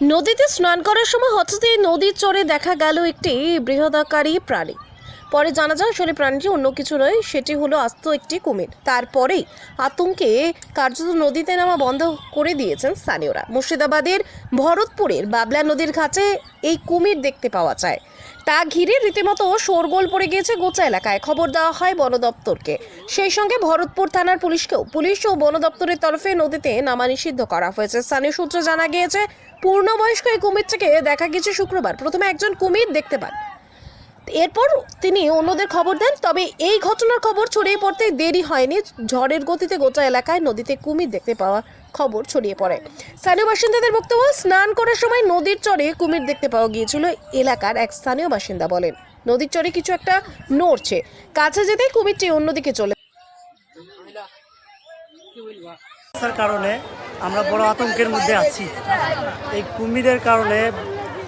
নদীতে স্নান করার সময় হঠাৎই নদীর চরে দেখা গেল একটি বৃহদাকারী প্রাণী। পরে জানা যায় আসলে প্রাণীটি অন্য কিছু নয়, সেটি হলো আস্ত একটি কুমির। তারপরেই আতঙ্কে কার্যত নদীতে নামা বন্ধ করে দিয়েছেন স্থানীয়রা। মুর্শিদাবাদের ভরতপুরের বাবলা নদীর ঘাটে এই কুমির দেখতে পাওয়া যায়। তা ঘিরে রীতিমতো শোরগোল পড়ে গিয়েছে গোচা এলাকায়। খবর দেওয়া হয় বন দপ্তরকে। সেই সঙ্গে ভরতপুর থানার পুলিশকেও। পুলিশ ও বন দপ্তরের তরফে নদীতে নামা নিষিদ্ধ করা হয়েছে। স্থানীয় সূত্রে জানা গিয়েছে, পূর্ণবয়স্ক এই কুমিরটিকে দেখা গেছে শুক্রবার। প্রথমে একজন কুমির দেখতে পান। এরপর তিনি অন্যদের খবর দেন, তবে এই ঘটনার খবর ছড়িয়ে পড়তে দেরি হয়নি। ঝড়ের গতিতে গোটা এলাকায় নদীতে কুমির দেখতে পাওয়ার খবর ছড়িয়ে পড়ে। স্থানীয় বাসিন্দাদের বক্তব্য, স্নান করার সময় নদীর চরে কুমির দেখতে পাওয়া গিয়েছিল, এলাকার এক স্থানীয় বাসিন্দা বলেন। নদীর চরে কিছু একটা নড়ছে, কাছে যেতেই কুমিরটি অন্যদিকে চলে কারণে আমরা বড় আতঙ্কের মধ্যে আছি। এই কুমিরের কারণে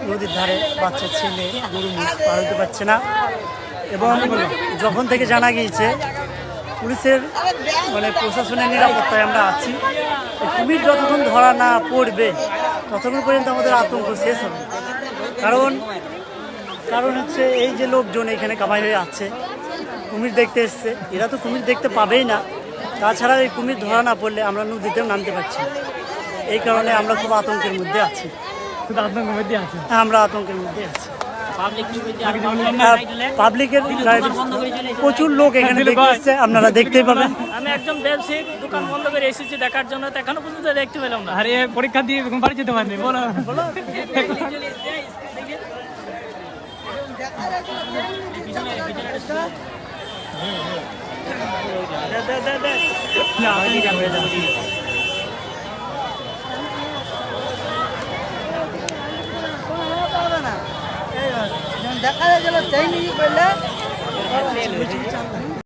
নদীর ধারে বাচ্চা, ছেলে, গরু মুষ পার হতে পারছে না। এবং যখন থেকে জানা গিয়েছে, পুলিশের মানে প্রশাসনের নিরাপত্তায় আমরা আছি। কুমির যতক্ষণ ধরা না পড়বে, ততক্ষণ পর্যন্ত আমাদের আতঙ্ক শেষ হবে। কারণ কারণ হচ্ছে এই যে লোকজন এখানে কামাই হয়ে আছে, কুমির দেখতে এসছে। এরা তো কুমির দেখতে পাবেই না। তাছাড়া এই কুমির ধরা না পড়লে আমরা নদীতেও নামতে পারছি এই কারণে আমরা খুব আতঙ্কের মধ্যে আছি। আতঙ্কের মধ্যে আছে। আমরা আতঙ্কের মধ্যে আছি। পাবলিকের প্রচুর লোক এখানে দেখতে আপনারা দেখতেই পাবেন। আমি একজন ব্যবসায়িক দোকান বন্ধ করে এসেছি দেখার জন্য এখনও পর্যন্ত দেখতে পেলাম না। আরে পরীক্ষা দিয়ে বাড়ি যেতে পারেনি বলো। দেখা গেল চাইনি বললে